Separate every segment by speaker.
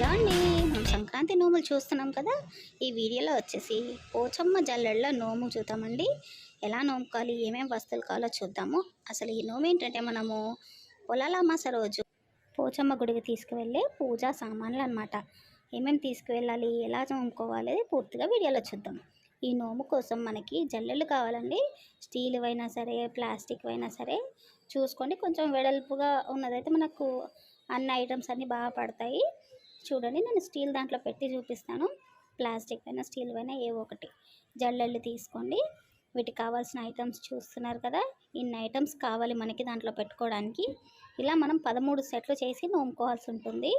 Speaker 1: Hello అండి. మనం సంక్రాంతి నోములు చూస్తున్నాం కదా ఈ వీడియోలో వచ్చేసి పోచమ్మ జల్లెడలో నోము చూద్దామండి. ఎలా నోముకోవాలి ఏమేమి వస్తువులు కావాలో చూద్దాము. అసలు ఈ నోము ఏంటంటే మనము పొలాల అమాస రోజు పోచమ్మ గుడికి తీసుకువెళ్ళే పూజా సామాన్లు అనమాట ఏమేమి తీసుకువెళ్ళాలి ఎలా నోముకోవాలి అది పూర్తిగా వీడియోలో చూద్దాం. ఈ నోము కోసం మనకి జల్లెలు కావాలండి. స్టీల్ అయినా సరే ప్లాస్టిక్ అయినా సరే చూసుకోండి. కొంచెం వెడల్పుగా ఉన్నదైతే మనకు అన్ని ఐటమ్స్ అన్నీ బాగా పడతాయి. చూడండి నేను స్టీల్ దాంట్లో పెట్టి చూపిస్తాను. ప్లాస్టిక్ అయినా స్టీల్ అయినా ఏవో ఒకటి. జల్లెళ్ళు తీసుకోండి. వీటికి కావాల్సిన ఐటమ్స్ చూస్తున్నారు కదా ఇన్ని ఐటమ్స్ కావాలి మనకి దాంట్లో పెట్టుకోవడానికి. ఇలా మనం పదమూడు సెట్లు చేసి నోముకోవాల్సి ఉంటుంది.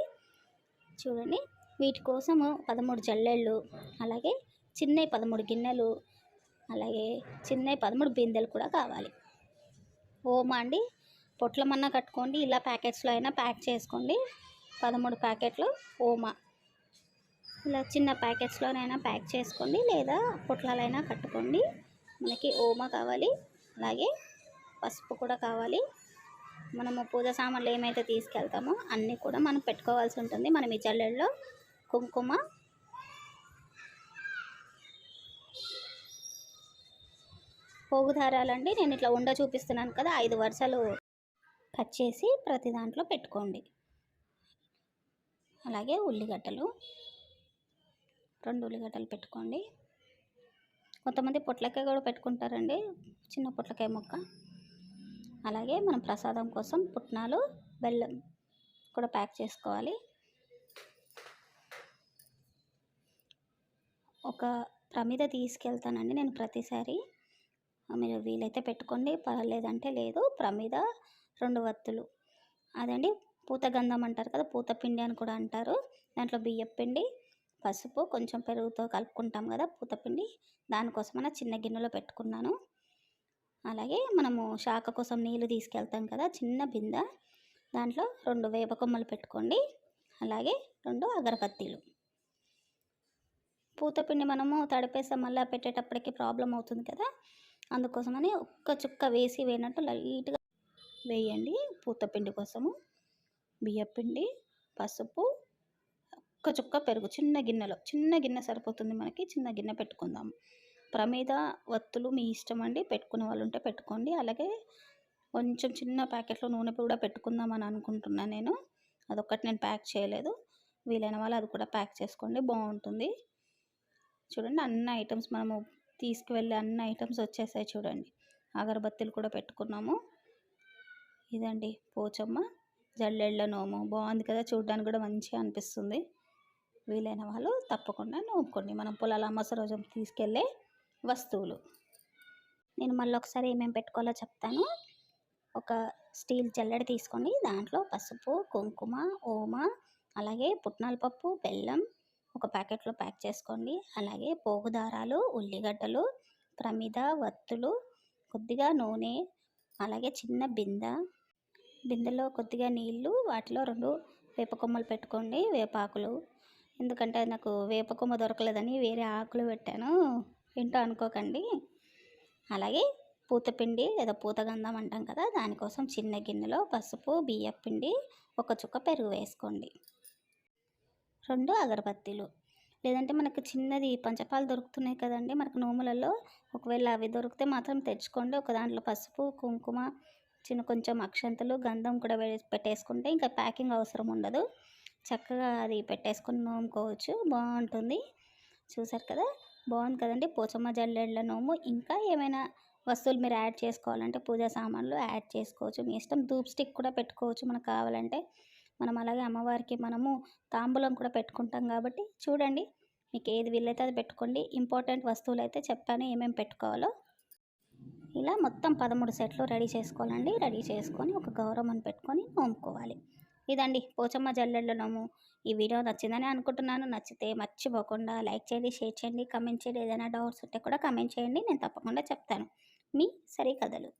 Speaker 1: చూడండి వీటి కోసము పదమూడు జల్లెళ్ళు అలాగే చిన్నవి పదమూడు గిన్నెలు అలాగే చిన్నవి పదమూడు బిందెలు కూడా కావాలి. ఓమా అండి పొట్లమన్నా కట్టుకోండి ఇలా ప్యాకెట్స్లో అయినా ప్యాక్ చేసుకోండి. పదమూడు ప్యాకెట్లు ఓమా. ఇలా చిన్న ప్యాకెట్స్లోనైనా ప్యాక్ చేసుకోండి లేదా పొట్లాలైనా కట్టుకోండి. మనకి ఓమా కావాలి అలాగే పసుపు కూడా కావాలి. మనము పూజ సామాన్లు ఏమైతే తీసుకెళ్తామో అన్నీ కూడా మనం పెట్టుకోవాల్సి ఉంటుంది. మనం ఈ జల్లెల్లో కుంకుమ పోగుదారాలండి నేను ఇట్లా ఉండ చూపిస్తున్నాను కదా ఐదు వరుసలు కట్ చేసి ప్రతి దాంట్లో పెట్టుకోండి. అలాగే ఉల్లిగడ్డలు. రెండు ఉల్లిగడ్డలు పెట్టుకోండి. కొంతమంది పొట్లకాయ కూడా పెట్టుకుంటారండి చిన్న పొట్లకాయ ముక్క. అలాగే మనం ప్రసాదం కోసం పుట్నాలు బెల్లం కూడా ప్యాక్ చేసుకోవాలి. ఒక ప్రమిద తీసుకెళ్తానండి నేను ప్రతిసారి. మీరు వీలైతే పెట్టుకోండి పర్లేదంటే లేదు. ప్రమిద రెండు వత్తులు. అదండి పూత గంధం అంటారు కదా పూత పిండి అని కూడా అంటారు. దాంట్లో బియ్యం పిండి పసుపు కొంచెం పెరుగుతో కలుపుకుంటాం కదా పూత పిండి. దానికోసమైనా చిన్న గిన్నెలో పెట్టుకున్నాను. అలాగే మనము శాఖ కోసం నీళ్ళు తీసుకెళ్తాం కదా చిన్న బిందె. దాంట్లో రెండు వేప కొమ్మలు పెట్టుకోండి. అలాగే రెండు అగరబత్తీలు. పూతపిండి మనము తడిపేస్తే మళ్ళీ పెట్టేటప్పటికి ప్రాబ్లం అవుతుంది కదా. అందుకోసమని ఒక్క చుక్క వేసి వేయనట్టు లైట్గా వేయండి పూతపిండి కోసము. బియ్యపిండి పసుపు ఒక్క చుక్క పెరుగు చిన్న గిన్నెలో చిన్న గిన్నె సరిపోతుంది మనకి చిన్న గిన్నె పెట్టుకుందాం. ప్రమీద వత్తులు మీ ఇష్టం అండి పెట్టుకునే వాళ్ళు ఉంటే పెట్టుకోండి. అలాగే కొంచెం చిన్న ప్యాకెట్లో నూనె కూడా పెట్టుకుందాం అని అనుకుంటున్నాను నేను. అదొక్కటి నేను ప్యాక్ చేయలేదు. వీలైన వాళ్ళు అది కూడా ప్యాక్ చేసుకోండి బాగుంటుంది. చూడండి అన్ని ఐటమ్స్ మనము తీసుకువెళ్ళే అన్ని ఐటమ్స్ వచ్చేసాయి చూడండి. అగరబత్తీలు కూడా పెట్టుకున్నాము. ఇదండి పోచమ్మ. జల్లెళ్ళ నోము బాగుంది కదా చూడడానికి కూడా మంచిగా అనిపిస్తుంది. వీలైన వాళ్ళు తప్పకుండా నోముకోండి. మనం పొలాల అమ్మస రోజు తీసుకెళ్ళే వస్తువులు. నేను మళ్ళీ ఒకసారి ఏమేమి పెట్టుకోవాలో చెప్తాను. ఒక స్టీల్ జల్లెడ తీసుకోండి. దాంట్లో పసుపు కుంకుమ ఓమ అలాగే పుట్నాల పప్పు బెల్లం ఒక ప్యాకెట్లో ప్యాక్ చేసుకోండి. అలాగే పోగు దారాలు ఉల్లిగడ్డలు ప్రమిద వత్తులు కొద్దిగా నూనె అలాగే చిన్న బిందె బిందెలో కొద్దిగా నీళ్ళు వాటిలో రెండు వేప కొమ్మలు పెట్టుకోండి వేపాకులు ఎందుకంటే నాకు వేప కొమ్మ దొరకలేదని వేరే ఆకులు పెట్టాను. ఏంటో అనుకోకండి. అలాగే పూతపిండి లేదా పూతగంధం అంటాం కదా దానికోసం చిన్న గిన్నెలో పసుపు బియ్యం పిండి ఒక చుక్క పెరుగు వేసుకోండి. రెండు అగరబత్తీలు. లేదంటే మనకు చిన్నది పంచపాలు దొరుకుతున్నాయి కదండి మనకు నోములలో. ఒకవేళ అవి దొరికితే మాత్రం తెచ్చుకోండి. ఒక దాంట్లో పసుపు కుంకుమ చిన్న కొంచెం అక్షంతలు గంధం కూడా పెట్టేసుకుంటే ఇంకా ప్యాకింగ్ అవసరం ఉండదు. చక్కగా అది పెట్టేసుకుని నోముకోవచ్చు బాగుంటుంది. చూసారు కదా? బాగుంది కదండి. పోచమ్మ జల్లెళ్ళ నోము. ఇంకా ఏమైనా వస్తువులు మీరు యాడ్ చేసుకోవాలంటే పూజా సామాన్లు యాడ్ చేసుకోవచ్చు. మీ ఇష్టం ధూప్ స్టిక్ కూడా పెట్టుకోవచ్చు మనకు కావాలంటే. మనం అలాగే అమ్మవారికి మనము తాంబూలం కూడా పెట్టుకుంటాం కాబట్టి చూడండి. మీకు ఏది వీలైతే అది పెట్టుకోండి. ఇంపార్టెంట్ వస్తువులు అయితే చెప్పాను ఏమేమి పెట్టుకోవాలో. ఇలా మొత్తం పదమూడు సెట్లు రెడీ చేసుకోవాలండి. రెడీ చేసుకొని ఒక గౌరవం పెట్టుకొని నోముకోవాలి. ఇదండి పోచమ్మ జల్లెళ్ళ నోము. ఈ వీడియో నచ్చిందని అనుకుంటున్నాను. నచ్చితే మర్చిపోకుండా లైక్ చేయండి షేర్ చేయండి కమెంట్ చేయండి. ఏదైనా డౌట్స్ ఉంటే కూడా కమెంట్ చేయండి. నేను తప్పకుండా చెప్తాను. మీ సరే కథలు